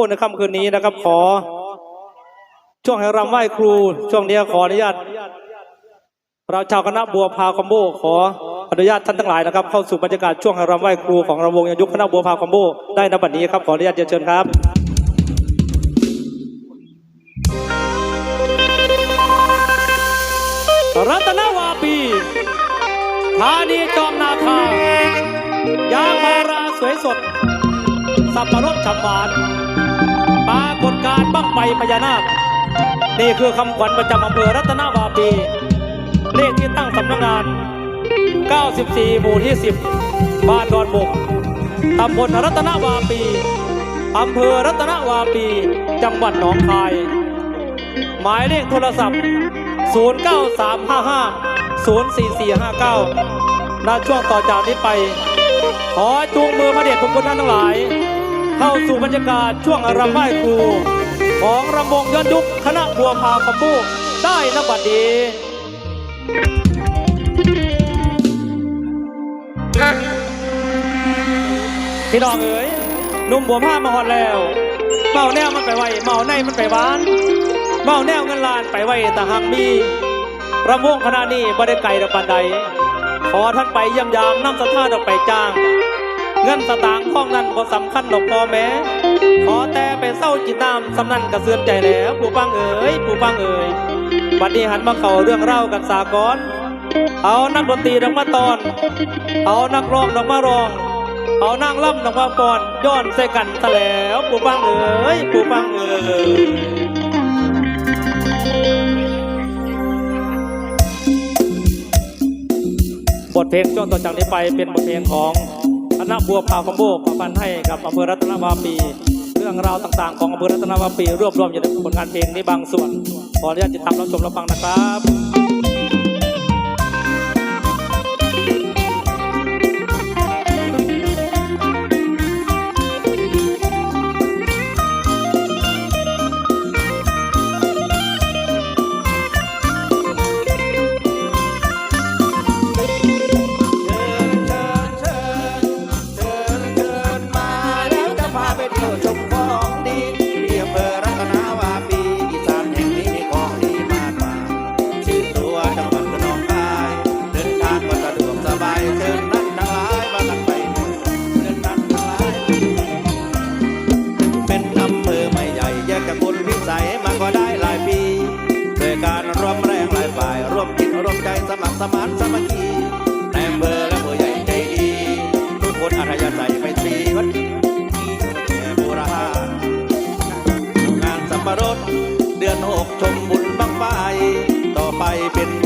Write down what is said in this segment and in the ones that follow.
พูดในค่ำคืนนี้นะครับ ขอ ช่วงให้รำไหว้ครู ช่วงนี้ขออนุญาต เราชาวคณะบัวพาคอมโบขออนุญาตท่านทั้งหลายนะครับ เข้าสู่บรรยากาศช่วงให้รำไหว้ครูของรำวงยุคคณะบัวพาคอมโบได้ในบัดนี้ครับขออนุญาตเรียนเชิญครับรัตนวาปีธานีจอมนาคายางพาราสวยสด สับปะรดฉ่ำหวาน ปรากฏการณ์บั้งไฟพญานาค นี่คือคำขวัญประจำอำเภอรัตนวาปี เลขที่ตั้งสำนักงาน 94 หมู่ที่ 10 บ้านดอนบกตำบลรัตนวาปี อำเภอรัตนวาปี จังหวัดหนองคาย หมายเลขโทรศัพท์ 09355 04459ณช่วงต่อจากนี้ไป ขอจูงมือพระเดชพระคุณท่านทั้งหลาย เข้าสู่บรรยากาศช่วงรำไหว้ครู ของรำวงย้อนยุคคณะบัวพาคำพูได้นบัดนี้พี่น้องเอ๋ยนุ่มบัวผ้ามาหอดแล้วเมาแนวมันไปไวเมาในมันไปหวานเมาแนวเงินลานไปไวแต่หากมีรำวงคณะนี้บ่ได้ไกลดอกปานใดขอท่านไปเยี่ยมยามน้ำสถาดอกไปจ้าง เงินสตางค์ของนั้นบ่สำคัญดอกพ่อแม่ขอแต่ไปเศร้าจิตตามสำนันกระเสือนใจแล้วผู้ฟังเอ๋ยผู้ฟังเอ๋ยบัดนี้หันมาเข้าเรื่องเล่ากันสากอนเอานักดนตรีดอกมาตอน เอานักร้องดอกมาร้อง เอานางล่ำดอกมาปอนย้อนใส่กันซะแล้วผู้ฟังเอ๋ยผู้ฟังเอ๋ยบทเพลงช่วงต่อจากนี้ไปเป็นบทเพลงของ ณะบัวพาคอมโบประพันธ์ให้กับอำเภอรัตนวาปี เรื่องราวต่างๆของอำเภอรัตนวาปี รวบรวมอยู่ในผลงานเพลงนี้บางส่วน ขออนุญาตติดตามรับชมรับฟังนะครับ มัครสมานสามัคคีแนมเบอร์และผู้ใหญ่ใจดี ทุกคนอัธยาศัยไปตีวัดแห่บูรพางานสัมปรสเดือนหกชมบุญบังไฟต่อไปเป็น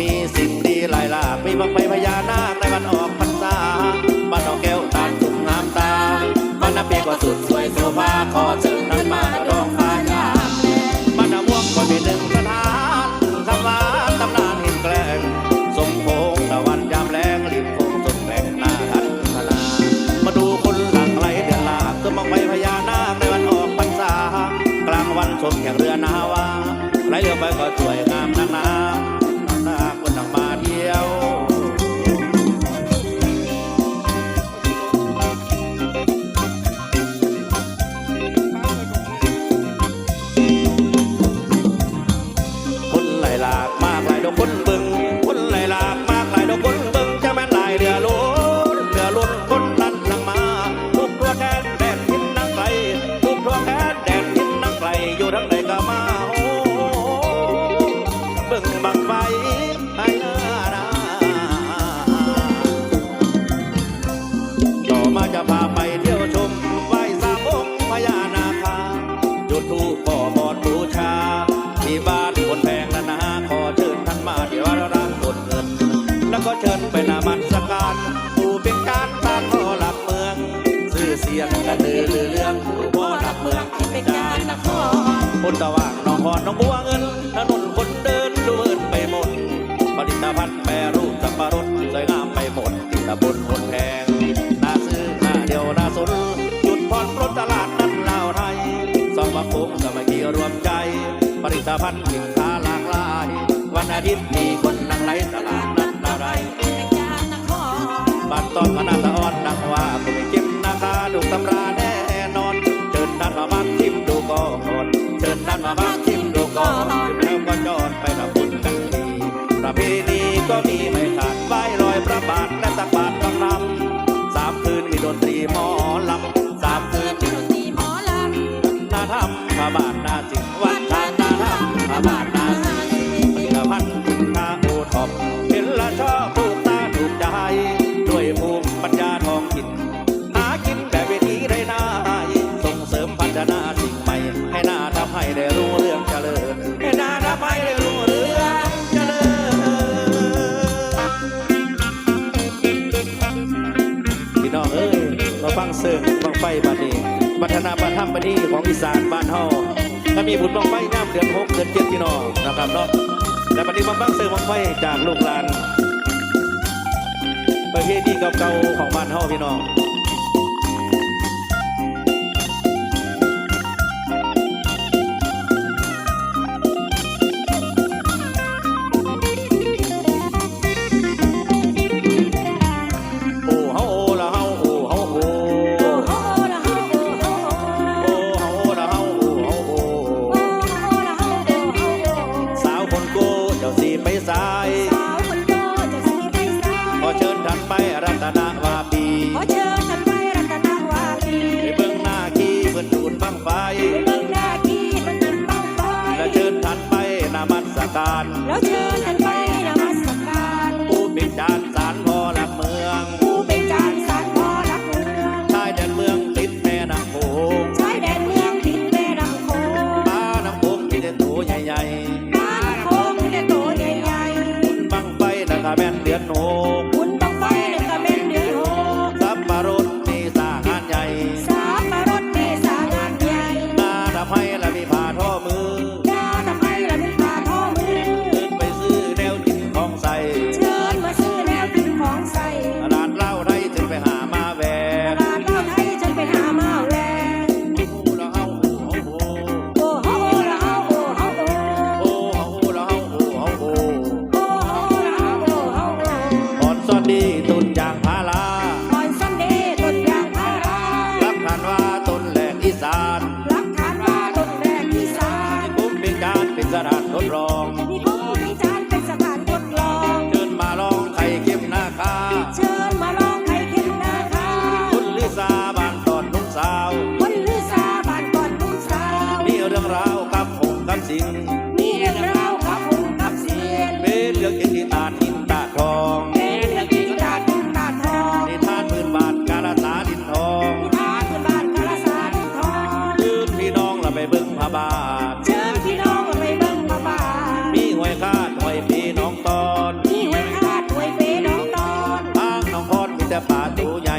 มีสิ่งดีหลายลามีบังไปพญานาคในวันออกพรรษาบ้านนองแก้วตาถุงงามตาบ้านนาเปียกสุดสวยโซฟาขอเชิญนั้นมาดองพายามบ้านนาม่วงก็มีหนึ่งสถานสำราญตำนานหินแกล้งสมโพงตะวันยามแรงริมโพงจนแบ่งหน้าทันพลามาดูคนหลังไหลเดือนลาก็มองไปพญานาคในวันออกพรรษากลางวันชมแข่งเรือนาวาไหลเรือไปก็สวยงามนักนา สียงกระตือรือเรื่องผู้พ่อหลักเมืองเป็นการนครคนตะว่างน้องพรน้องบัวเงินถนนคนเดินดูเอินไปหมดผลิตภัณฑ์แปรรูปสับปะรดสวยงามไปหมดตะบนคนแพงน่าซื้อน่าเดียวน่าสนจุดผ่อนปลดตลาดนั้นลาวไทยสองวังคงสามัคคีรวมใจผลิตภัณฑ์สินค้าหลากหลาย วันอาทิตย์มีคนนั่งไหลตลาดนัดลาวไทยเป็นการนครบ้านต้นคณะตะอ่อนดังว่าผู้ไม่เก็บ นาคาดูตำราแน่นอน เชิญท่านมาพักชิมดูก่อนเชิญท่านมาพักชิมดูก่อนแล้วก็จอดไปรับบุญกันทีประเพณีก็มีไม่ขาดไหว้รอยพระบาทและตักบาตรกำลำสามคืนมีดนตรีหมอลำสามคืนมีดนตรีหมอลำนาทำพระบาทนาสิงวัดทานนาทำพระบาทนาสิงผลิตภัณฑ์สินค้าโอทอปเห็นละชอบถูกตาถูกใจด้วยภูมิปัญญาทองถิ่น ไฟบัดนี้พัฒนาประทับบัดนี้ของอีสานบ้านเฮาก็มีบุญบังไฟน้ำเดือนหกเดือนเจ็ดพี่น้องนะครับเนาะและบัดนี้มาฟังเสิร์งบังไฟจากลูกหลาน ประเพณีเก่าๆของบ้านเฮาพี่น้อง ก สถานทดลองมีผู้มีจานเป็นสถานทดลองเชิญมาลองไข่เค็มหน้าคาเชิญมาลองไข่เค็มนาคาคุณลิซาบานตอนนุ่งสาวคนลือซาบ้านก่อนนุ่งสาวมีเรื่องราวกับหงกับสิงมีเรื่องราว แต่ป่าตูใหญ่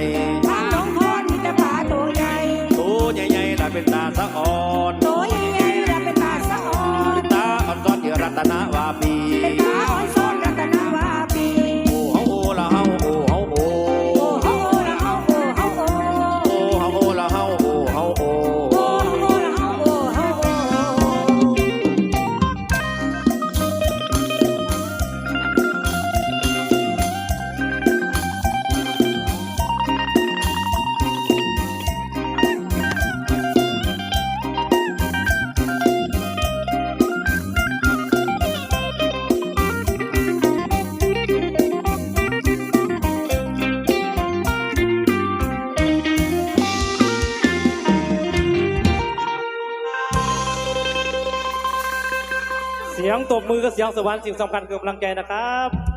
ือกับเสียงสวรรค์สิ่งสำคัญคือกำลังใจนะครับ